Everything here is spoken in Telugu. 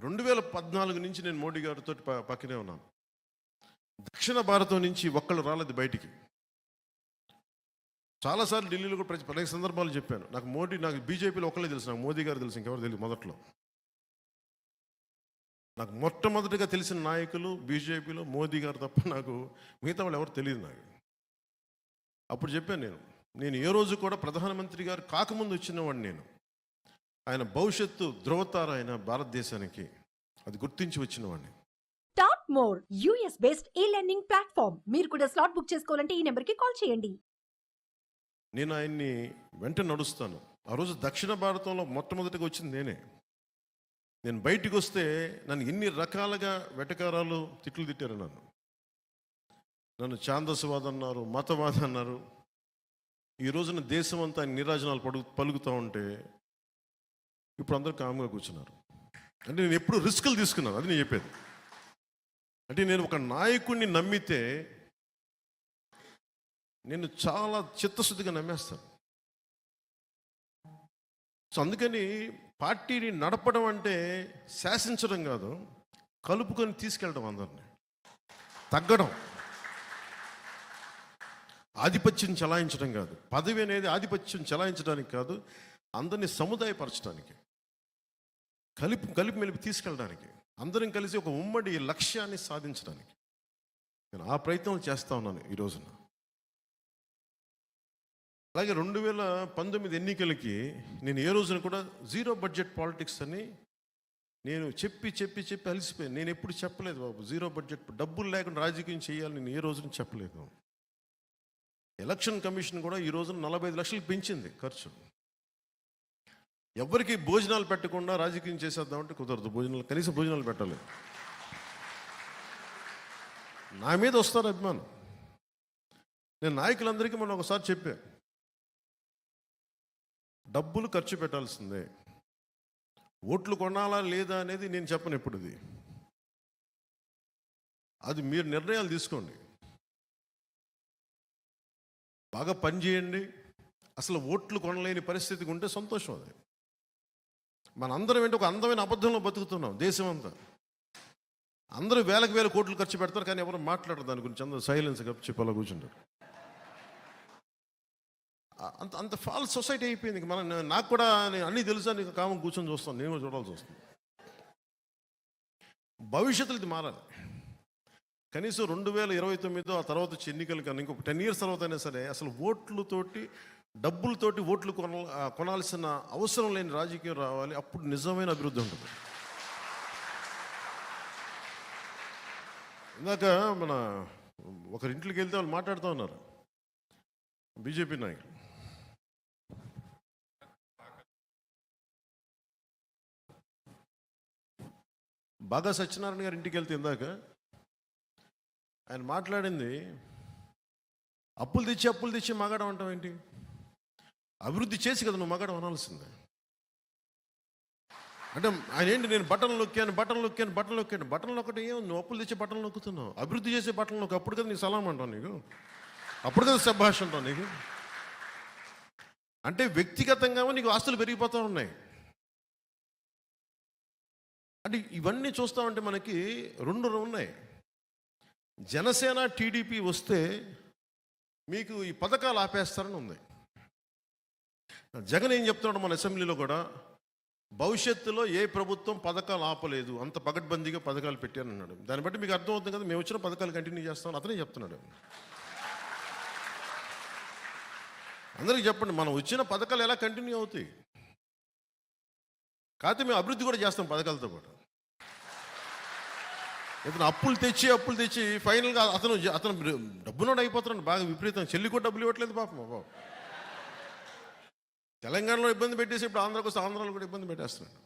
రెండు వేల పద్నాలుగు నుంచి నేను మోడీ గారితో పక్కనే ఉన్నాను. దక్షిణ భారతం నుంచి ఒక్కళ్ళు రాలేదు బయటికి. చాలాసార్లు ఢిల్లీలో కూడా ప్రతి అనేక సందర్భాలు చెప్పాను. నాకు మోడీ నాకు బీజేపీలో ఒక్కళ్ళే తెలుసు. నాకు మోదీ గారు తెలుసు. ఇంకెవరు తెలియదు మొదట్లో. నాకు మొట్టమొదటిగా తెలిసిన నాయకులు బీజేపీలో మోదీ గారు తప్ప నాకు మిగతా వాళ్ళు ఎవరు తెలియదు నాకు. అప్పుడు చెప్పాను నేను. నేను ఏ రోజు కూడా ప్రధానమంత్రి గారు కాకముందు వచ్చినవాడిని నేను. ఆయన భవిష్యత్తు ధృవతార ఆయన భారతదేశానికి అది గుర్తించి వచ్చినవాడిని. Top more US based e learning platform మీరు కూడా స్లాట్ బుక్ చేసుకోవాలంటే ఈ నెంబర్కి కాల్ చేయండి. నేను ఆయన్ని వెంట నడుస్తాను. ఆ రోజు దక్షిణ భారతంలో మొట్టమొదటిగా వచ్చింది నేనే. నేను బయటికి వస్తే నన్ను ఎన్ని రకాలుగా వెటకారాలు తిట్లు తిట్టారు నన్ను. నన్ను ఛాందసవాద అన్నారు మతవాద అన్నారు. ఈ రోజున దేశం అంతా ఆయన నిరాజనాలు పడు పలుకుతూ ఉంటే ఇప్పుడు అందరూ కామ్గా కూర్చున్నారు. అంటే నేను ఎప్పుడు రిస్కులు తీసుకున్నాను అది నేను చెప్పేది. అంటే నేను ఒక నాయకుడిని నమ్మితే నేను చాలా చిత్తశుద్ధిగా నమ్మేస్తాను. సో అందుకని పార్టీని నడపడం అంటే శాసించడం కాదు కలుపుకొని తీసుకెళ్ళడం అందరిని. తగ్గడం. ఆధిపత్యం చలాయించడం కాదు. పదవి అనేది ఆధిపత్యం చలాయించడానికి కాదు అందరినీ సముదాయపరచడానికి. కలిపి కలిపి మెలిపి తీసుకెళ్ళడానికి. అందరం కలిసి ఒక ఉమ్మడి లక్ష్యాన్ని సాధించడానికి. నేను ఆ ప్రయత్నం చేస్తా ఉన్నాను ఈ రోజున. అలాగే రెండు వేల పంతొమ్మిది ఎన్నికలకి నేను ఏ రోజున కూడా జీరో బడ్జెట్ పాలిటిక్స్ అని నేను చెప్పి చెప్పి చెప్పి అలసిపోయాను. నేను ఎప్పుడు చెప్పలేదు బాబు. జీరో బడ్జెట్ డబ్బులు లేకుండా రాజకీయం చేయాలి నేను ఏ రోజున చెప్పలేదు. ఎలక్షన్ కమిషన్ కూడా ఈ రోజున నలభై ఐదు లక్షలు పెంచింది ఖర్చు. ఎవరికి భోజనాలు పెట్టకుండా రాజకీయం చేసేద్దామంటే కుదరదు. భోజనాలు కనీసం భోజనాలు పెట్టాలి. నా మీద వస్తారు అభిమానం. నేను నాయకులందరికీ మనం ఒకసారి చెప్పా. డబ్బులు ఖర్చు పెట్టాల్సిందే. ఓట్లు కొనాలా లేదా అనేది నేను చెప్పను ఎప్పుడుది అది మీరు నిర్ణయాలు తీసుకోండి. బాగా పని చేయండి. అసలు ఓట్లు కొనలేని పరిస్థితికి ఉంటే సంతోషం అది. మనందరం ఏంటి ఒక అందమైన అబద్ధంలో బతుకుతున్నాం దేశం అంతా అందరూ వేలకు వేల కోట్లు ఖర్చు పెడతారు కానీ ఎవరు మాట్లాడరు దాని గురించి. అందరూ సైలెన్స్ చెప్పి అలా కూర్చుంటారు. అంత అంత ఫాల్స్ సొసైటీ అయిపోయింది. మనం నాకు కూడా నేను అన్నీ తెలుసా? నీకు కామం కూర్చొని చూస్తాను. నేను కూడా చూడాల్సి వస్తుంది. భవిష్యత్తులో ఇది మారాలి. కనీసం రెండు వేల ఇరవై తొమ్మిదో ఆ తర్వాత ఎన్నికలు కానీ ఇంకొక టెన్ ఇయర్స్ తర్వాత అయినా సరే అసలు ఓట్లతోటి డబ్బులతోటి ఓట్లు కొన కొనాల్సిన అవసరం లేని రాజకీయం రావాలి అప్పుడు నిజమైన అభివృద్ధి ఉంటుంది. ఇందాక మన ఒకరింట్లోకి వెళ్తే వాళ్ళు మాట్లాడుతూ ఉన్నారు. బీజేపీ నాయకులు. బాగా సత్యనారాయణ గారి ఇంటికి వెళ్తే ఇందాక ఆయన మాట్లాడింది అప్పులు తెచ్చి అప్పులు తెచ్చి మగాడం అంటావు ఏంటి అభివృద్ధి చేసి కదా నువ్వు మగాడం అనాల్సిందే. అంటే ఆయన ఏంటి నేను బట్టలు నొక్కాను బట్టలు నొక్కాను బట్టలు నొక్కాను. బట్టలు నొక్కటి ఏం? నువ్వు అప్పులు తెచ్చి బట్టలు నొక్కుతున్నావు. అభివృద్ధి చేసే బట్టలు నొక్కు. అప్పుడు కదా నీ సలాం అంటావు నీకు. అప్పుడు కదా సభాష్ అంటావు నీకు. అంటే వ్యక్తిగతంగా నీకు ఆస్తులు పెరిగిపోతూ ఉన్నాయి. అంటే ఇవన్నీ చూస్తామంటే మనకి రెండు ఉన్నాయి. జనసేన టీడీపీ వస్తే మీకు ఈ పథకాలు ఆపేస్తారని ఉంది. జగన్ ఏం చెప్తున్నాడు మన అసెంబ్లీలో కూడా? భవిష్యత్తులో ఏ ప్రభుత్వం పథకాలు ఆపలేదు అంత పగడ్బందీగా పథకాలు పెట్టారని అన్నాడు. దాన్ని బట్టి మీకు అర్థమవుతుంది కదా మేము వచ్చిన పథకాలు కంటిన్యూ చేస్తాం అతనే చెప్తున్నాడు. అందరికీ చెప్పండి మనం వచ్చిన పథకాలు ఎలా కంటిన్యూ అవుతాయి? కాకపోతే మేము అభివృద్ధి కూడా చేస్తాం పథకాలతో పాటు. ఇతను అప్పులు తెచ్చి అప్పులు తెచ్చి ఫైనల్గా అతను అతను డబ్బునోడు అయిపోతున్నాడు బాగా విపరీతం చెల్లి కూడా డబ్బులు ఇవ్వట్లేదు పాపం బాబు తెలంగాణలో ఇబ్బంది పెట్టేసి ఇప్పుడు ఆంధ్రకు వస్తే ఆంధ్రాలో కూడా ఇబ్బంది పెట్టేస్తున్నాడు.